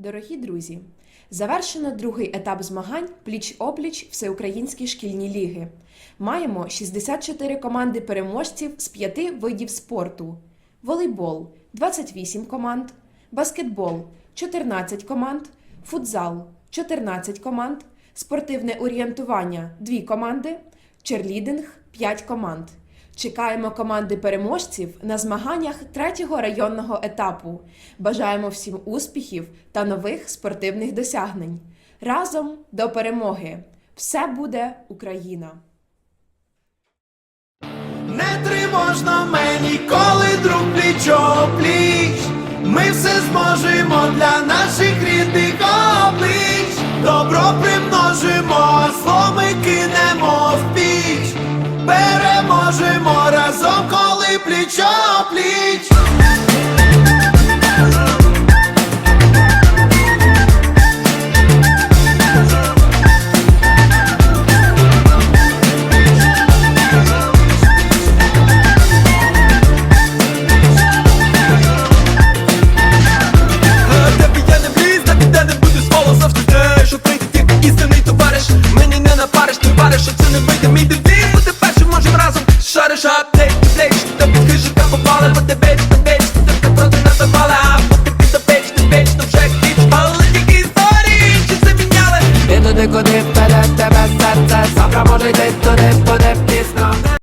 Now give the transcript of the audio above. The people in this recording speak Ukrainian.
Дорогі друзі, завершено другий етап змагань пліч-опліч Всеукраїнські шкільні ліги. Маємо 64 команди переможців з п'яти видів спорту: волейбол 28 команд, баскетбол 14 команд, футзал 14 команд, спортивне орієнтування 2 команди, черлідинг 5 команд. Чекаємо команди переможців на змаганнях третього районного етапу. Бажаємо всім успіхів та нових спортивних досягнень. Разом до перемоги! Все буде Україна! Не тривожно мені, коли друг пліч пліч. Ми все зможемо для наших рідних облич. Добро примножимо, буду своло завжди те, що прийде тільки істинний товариш. Мені не напариш, ти вариш, що це не вийде мій дебіт Deco deppe, dette, bestette Sopra molle, detto, deppo, deppis, no